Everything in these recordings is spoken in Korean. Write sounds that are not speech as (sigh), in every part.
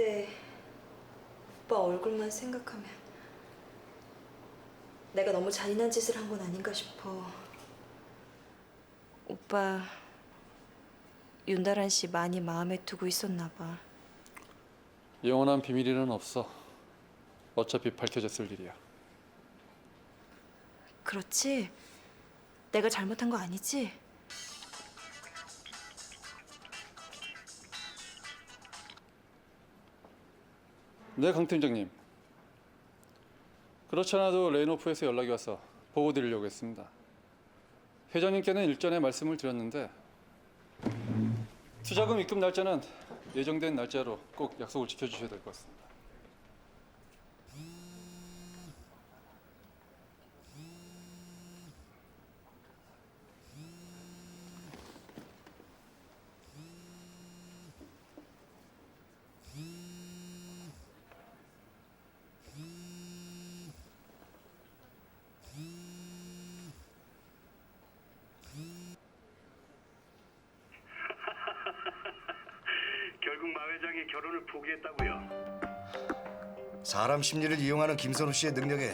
때 오빠 얼굴만 생각하면 내가 너무 잔인한 짓을 한 건 아닌가 싶어. 오빠 윤다란 씨 많이 마음에 두고 있었나 봐. 영원한 비밀이는 없어. 어차피 밝혀졌을 일이야. 그렇지? 내가 잘못한 거 아니지? 네, 강 팀장님. 그렇지 않아도 레인오프에서 연락이 와서 보고 드리려고 했습니다. 회장님께는 일전에 말씀을 드렸는데 투자금 입금 날짜는 예정된 날짜로 꼭 약속을 지켜주셔야 될 것 같습니다. 결국 마 회장이 결혼을 포기했다고요. 사람 심리를 이용하는 김선우 씨의 능력에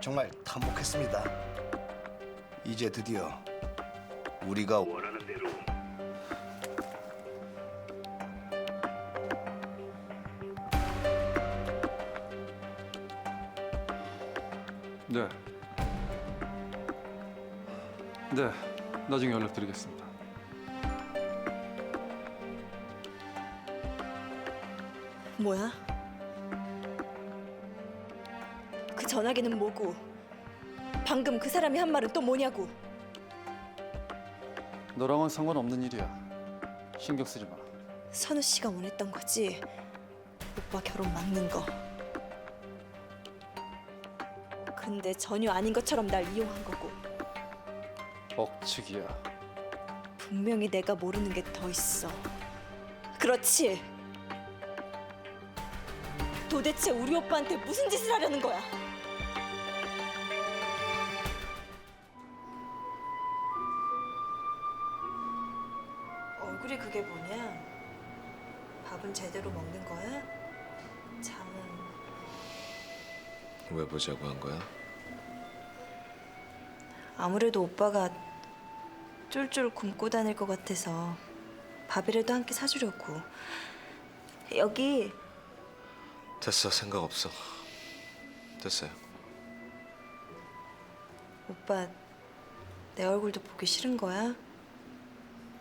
정말 탐복했습니다. 이제 드디어 우리가 원하는 대로 네. 네, 나중에 연락드리겠습니다. 뭐야? 그 전화기는 뭐고? 방금 그 사람이 한 말은 또 뭐냐고? 너랑은 상관없는 일이야. 신경 쓰지 마. 선우 씨가 원했던 거지. 오빠 결혼 막는 거. 근데 전혀 아닌 것처럼 날 이용한 거고. 억측이야. 분명히 내가 모르는 게 더 있어. 그렇지. 도대체 우리 오빠한테 무슨 짓을 하려는 거야? 얼굴이 그게 뭐냐? 밥은 제대로 먹는 거야? 잠은 왜 보자고 한 거야? 아무래도 오빠가 쫄쫄 굶고 다닐 것 같아서 밥이라도 한 끼 사주려고. 여기 됐어 생각 없어 됐어요 오빠 내 얼굴도 보기 싫은 거야?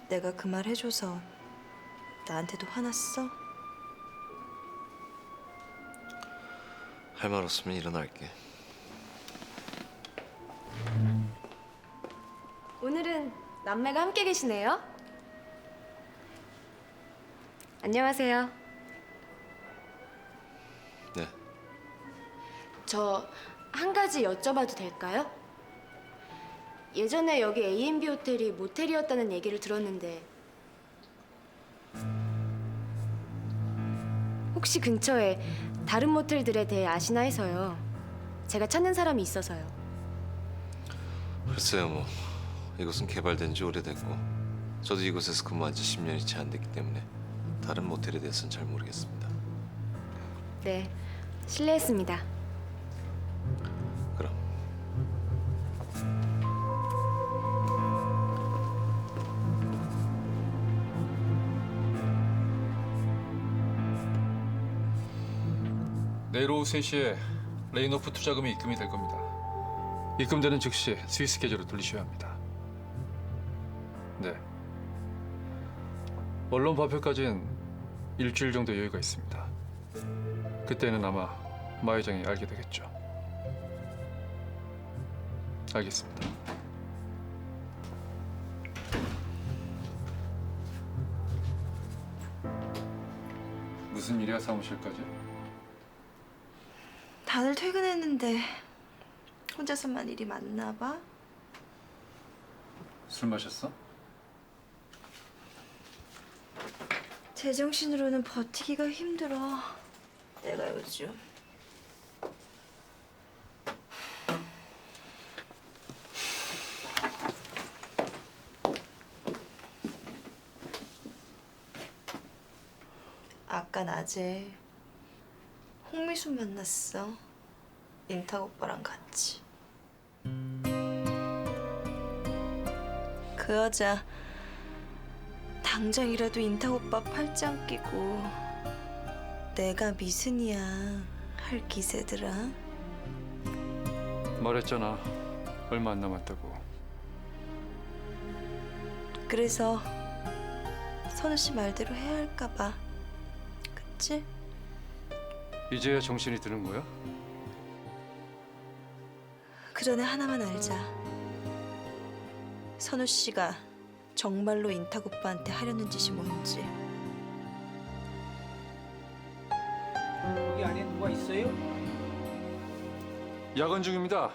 내가 그 말 해줘서 나한테도 화났어? 할 말 없으면 일어날게 오늘은 남매가 함께 계시네요. 안녕하세요. 저 한 가지 여쭤봐도 될까요? 예전에 여기 A&B 호텔이 모텔이었다는 얘기를 들었는데 혹시 근처에 다른 모텔들에 대해 아시나 해서요. 제가 찾는 사람이 있어서요. 글쎄요 뭐 이곳은 개발된 지 오래됐고 저도 이곳에서 근무한 지 10년이 채 안 됐기 때문에 다른 모텔에 대해서는 잘 모르겠습니다 네, 실례했습니다. 오후 3시에 레인오프 투자금이 입금이 될 겁니다. 입금되는 즉시 스위스 계좌로 돌리셔야 합니다. 네. 언론 발표까지는 일주일 정도 여유가 있습니다. 그때는 아마 마 회장이 알게 되겠죠. 알겠습니다. 무슨 일이야 사무실까지? 다들 퇴근했는데 혼자서만 일이 많나 봐? 술 마셨어? 제정신으로는 버티기가 힘들어. 내가 요즘. 아까 낮에 홍미수 만났어. 인탁 오빠랑 같이. 그 여자 당장이라도 인탁 오빠 팔짱 끼고 내가 미순이야 할 기세더라. 말했잖아. 얼마 안 남았다고. 그래서 선우 씨 말대로 해야 할까 봐. 그치? 이제야 정신이 드는 거야? 그 전에 하나만 알자. 선우 씨가 정말로 인탁 오빠한테 하려는 짓이 뭔지. 여기 안에 누가 있어요? 야근 중입니다.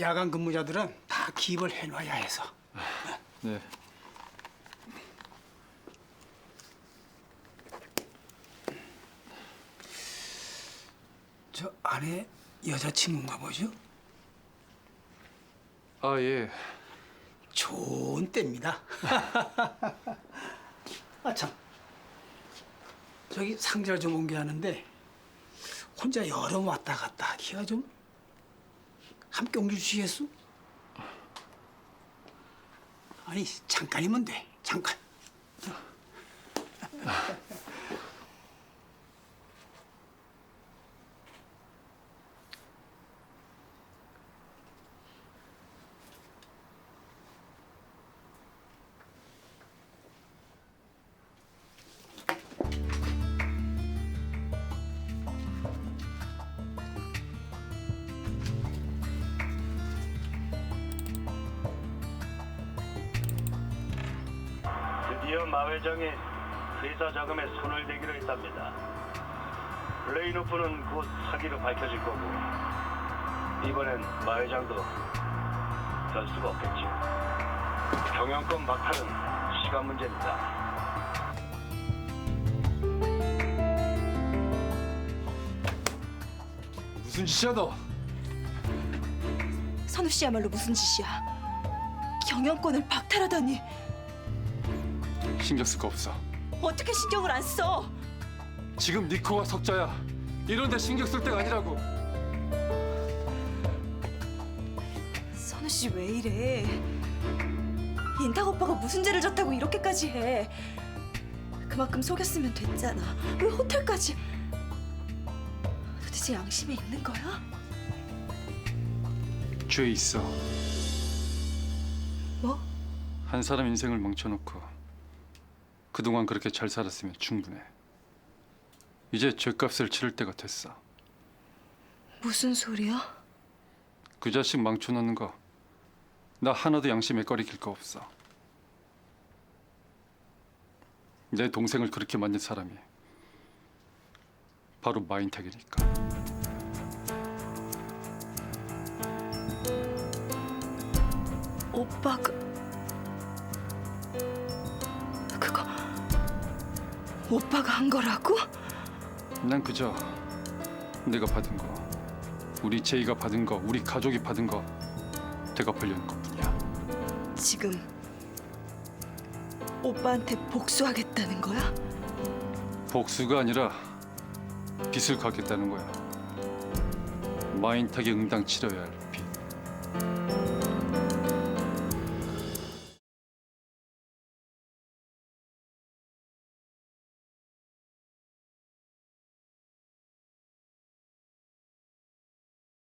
야간 근무자들은 다 기입을 해놔야 해서. 네. 저 안에 여자친구인가 보죠? 아 예. 좋은 때입니다. (laughs) 아 참. 저기 상자를 좀 옮겨하는데 혼자 여러 왔다 갔다 하기가 좀 함께 옮겨주시겠소? 아니 잠깐이면 돼. 잠깐. 드디어 마 회장이 회사 자금에 손을 대기로 했답니다. 레이노프는 곧 사기로 밝혀질 거고 이번엔 마 회장도 별 수가 없겠죠. 경영권 박탈은 시간 문제입니다. 무슨 짓이야 너? 선우 씨야말로 무슨 짓이야? 경영권을 박탈하다니 신경 쓸 거 없어. 어떻게 신경을 안 써? 지금 니코가 석자야. 이런데 신경 쓸 때가 아니라고. 선우 씨 왜 이래? 인탁 오빠가 무슨 죄를 졌다고 이렇게까지 해? 그만큼 속였으면 됐잖아. 왜 호텔까지? 도대체 양심이 있는 거야? 죄 있어. 뭐? 한 사람 인생을 망쳐놓고 그동안 그렇게 잘 살았으면 충분해. 이제 죄값을 치를 때가 됐어. 무슨 소리야? 그 자식 망쳐놓는 거 나 하나도 양심에 꺼리길 거 없어. 내 동생을 그렇게 만든 사람이 바로 마인탁이니까. 오빠가 그 오빠가 한 거라고? 난 그저 내가 받은 거, 우리 제이가 받은 거, 우리 가족이 받은 거 대갚하려는 것뿐이야. 지금 오빠한테 복수하겠다는 거야? 복수가 아니라 빚을 갚겠다는 거야. 마인탁이 응당 치러야 할 빚.